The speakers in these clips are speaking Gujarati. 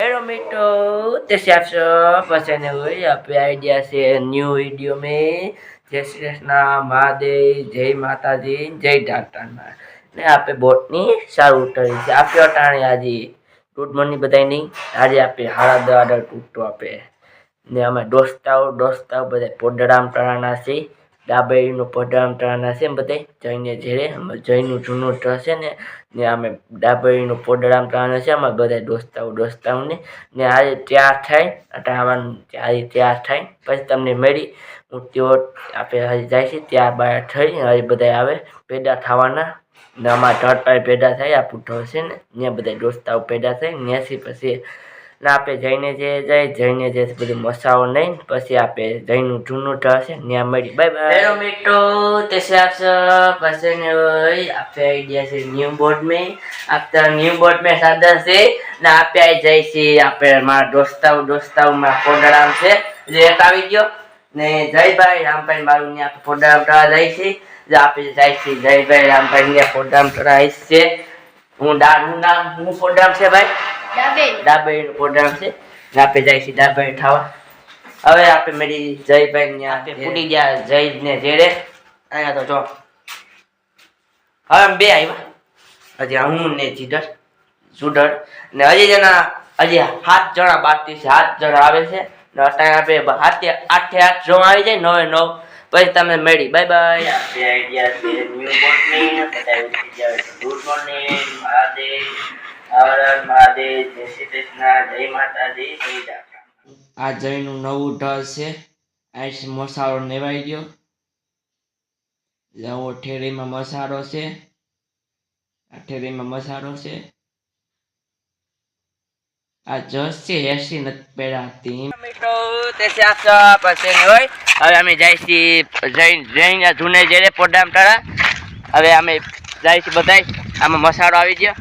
हेलो मित्रों कैसे आप सब पसंद हुए यहाँ पे आइडिया से न्यू वीडियो में જય શ્રી કૃષ્ણ મહાદેવ જય માતાજી જય ડાક્ટરના ને આપે બોટની સારું ઉતરી છે આપે અટાણે આજે ગુડ મોર્નિંગ બધાની આજે આપે હાડા દાડા તૂટતો આપે ને અમે દોસ્તાઓ દોસ્તાઓ બધા પોડરામ ટળાના છે ડાબેરીનું પોડરામ ટળાના છે બધે? જઈને જેરે અમે જઈનું જૂનું થશે ને ને અમે ડાબેરીનું પોડરામ ટળાના છે, અમે બધા દોસ્તાઓ દોસ્તાઓને, ને આજે તૈયાર થાય અટાવાનું આજે તૈયાર થાય, પછી તમને મળી હું ત્યો આપણે હજી જાય છે, ત્યાર બહાર થઈ, હજી બધા આવે, પેદા થવાના, ને અમારા ઢળપાઈ પેદા થાય આપણું છે ને ત્યાં બધા દોસ્તાઓ પેદા થાય, ત્યાંથી પછી ને આપણે જઈને જે જાય જઈને જે બધું મસાવો નહીં પછી આપણે જઈનું જૂનું થશે ત્યાં મળી બાય બાય હેલો મિત્રો कैसे आप सब पसंद हुई आपके आइडिया से न्यू बोर्ड में आपका न्यू बोर्ड में सादर से ને આપે આવી જાય છે આપણે મારા દોસ્તાઓ દોસ્તાઓ મારા પોડરામ છે જે એક આવી ગયો ને જયભાઈ રામભાઈ મારું ત્યાં પોડરામ ટળા જાય છે જે આપે જાય છે જયભાઈ રામભાઈ ત્યાં પોડરામ ટળા આવી છે હું ડાનું નામ હું પોડરામ છે ભાઈ ડાબેરી ડાબેરીનું છે. ને જાય છે ડાબેરી ખાવા. હવે આપણે મેરી જયભાઈ ને આપણે પૂડી ગયા જય ને જેડે અહીંયા તો જો. હવે બે આવ્યા હજી હું ને જીડર સુડર ને હજી જણા હજી સાત જણા બાકી છે સાત જણા આવે છે. ને આપણે હાથે આઠે આઠ જણા આવી જાય નવે નવ. પછી તમે મેળી. Bye bye morning good morning Har Mahadev જય શ્રી કૃષ્ણ જય માતાજી જય આ જયનું નવું ઢળ છે. આઈસ મસાલો નેવાઈ ગયો. નવો ઠેરીમાં મસાલો છે. આ ઠેરીમાં મસાલો છે. આ જસ છે એસી નથી પહેરાતી મિત્રો હોય. હવે અમે જાય જૈન જૈન જૂને જેરે પોડામ ટાળા હવે અમે જાય બધા બધાય. આમાં મસાલો આવી ગયો.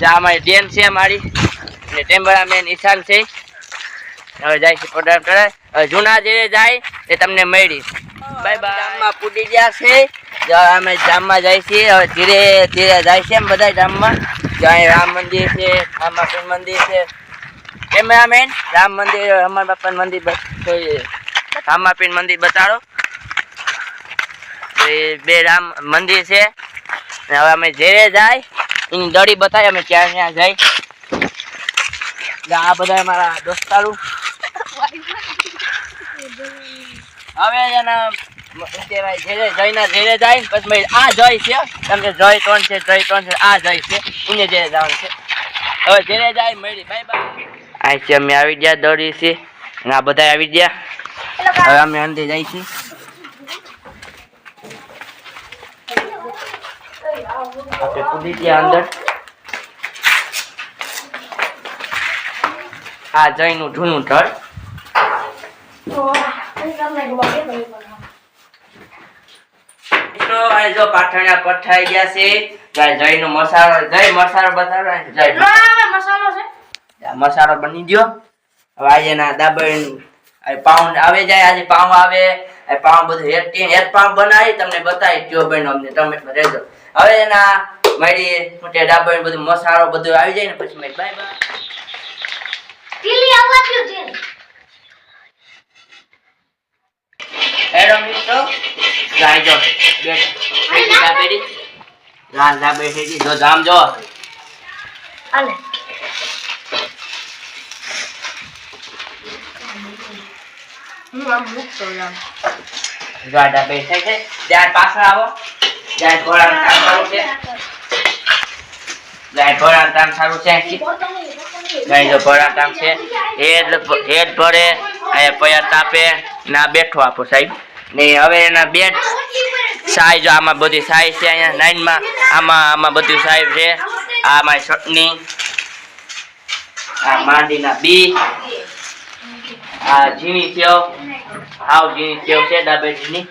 જ્યાં અમારી બેન છે મારી. એટલે ટેમ્બરા મેન ઈશાન છે. હવે જાય છે પ્રોગ્રામ કરે હવે જૂના જે જાય એ તમને મળી. Bye bye. ગામમાં પૂડી ગયા છે. અમે જામમાં જાય છીએ. હવે ધીરે ધીરે જાય છે એમ બધા ગામમાં. જ્યાં રામ મંદિર છે રામાપીર મંદિર છે. કેમેરામેન રામ મંદિર હનુમાન બાપાનું મંદિર રામાપીર મંદિર બતાડો. બે રામ મંદિર છે. હવે અમે જેરે જાય એની દડી બતાવી અમે ક્યાં ક્યાં જાય. આ બધા અમારા દોસ્તારું. હવે એના જયના જેરે જાય પછી આ જય છે. તમને જય ત્રણ છે જય ત્રણ છે આ જય છે એને જેરે જવાનું છે. હવે જેરે જાય મળી. બાય બાય આ છે અમે આવી ગયા દોડી છે. અને આ બધા આવી ગયા. હવે અમે અંદર જાય આપણે કૂદી ત્યાં અંદર. આ જઈનું જૂનું ઘર મિત્રો અહીં જો પાઠણિયા પઠાઈ ગયા છે. જય જયનો મસાલો જય મસાલો બતાવો જય મસાલો છે. મસાલો બની ગયો. હવે આજે ના દાબણ પાઉન્ડ આવે જાય આજે પાઉં આવે. પાઉં બધું એક એક પાઉં બનાવી તમને બતાવી ગયો ભાઈ અમને. તમે રહેજો. હવે એના મારી મોટે ડાબણ બધું મસાલો બધું આવી જાય ને પછી મારી બાય બાય ટીલી આવવા દો જેન એરો મિત્રો. જાય જો. બેઠ. બેઠી જા રા દાબેડી જો જામ જો. અલે હું આમ મૂકતો જામ ગાડા બેઠે છે. ત્યાં પાછળ આવો. ત્યાં ઘોડાનું કામ સારું છે. ત્યાં ઘોડાનું કામ સારું છે. ગાય તો જો ઘોડાનું કામ છે. હેડ હેડ ભરે અહીંયા પૈયા તાપે. ના બેઠો આપો સાહેબ. ને હવે એના બે સાઈઝ આમાં બધી સાઈઝ છે અહીંયા. નાઇનમાં આમાં આમાં બધું સાઈઝ છે. આમાં ચટણી આ માંડીના બી. આ ઝીણી સેવ હાવ ઝીણી સેવ છે. ડાબેજીની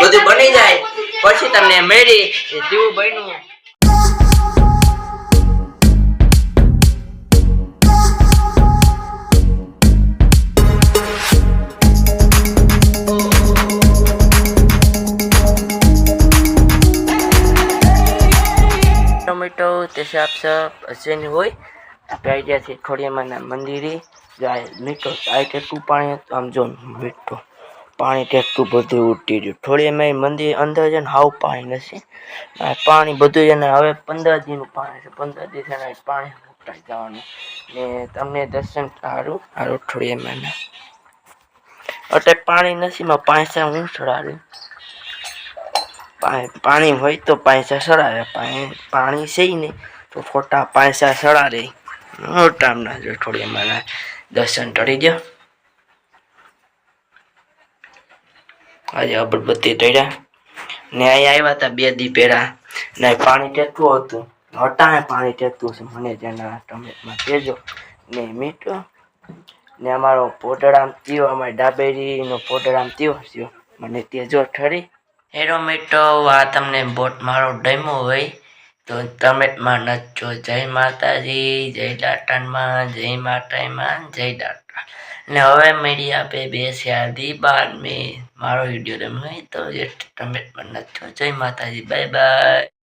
બધું બની જાય. પછી તમને મેળી જેવું બન્યું. મિત્રો તે સાફ સાફ હસેન હોય આપણે આવી ગયા છીએ ખોડિયામાના મંદિરે જાય. મીઠો આ ટેકું પાણી આમ જો મીઠો પાણી ટેકું બધું ઉટી ગયું ખોડિયામાં મંદિર અંદર છે ને હાવ પાણી નથી પાણી બધું છે ને હવે પંદર દીનું પાણી છે. પંદર દી છે પાણી ઉઠાઈ જવાનું. ને તમને દર્શન સારું સારું ખોડિયામાના અત્યારે પાણી નથી માં પાંચસા હું પા- પાણી હોય તો પાંચા સડાવે. પાણી છે ને તો ખોટા પાંચા સડાવે. મોટા ના જો અમારા દર્શન ટળી ગયો. આજે અગરબત્તી ટળ્યા ને અહીંયા આવ્યા હતા બે દી પહેલા. ને પાણી ટેકવું હતું. હટાણે પાણી ટેકતું છે. મને જેના ટમેટમાં કહેજો. ને મીઠો. ને અમારો પોટડામ થયો, અમારી ડાબેરીનો પોટડામ થયો થયો. મને તે જો ઠરી. હેરો મિત્રો આ તમને બોટ મારો ડેમો હોય તો તમે માં નચો જય માતાજી, જય દાટણમાં જય માતામાં જય દાટણ ને હવે મેળી આપે બે શાદી બાર મેં મારો વીડિયો તમે હોય તો તમે માં નચો જય માતાજી. Bye bye.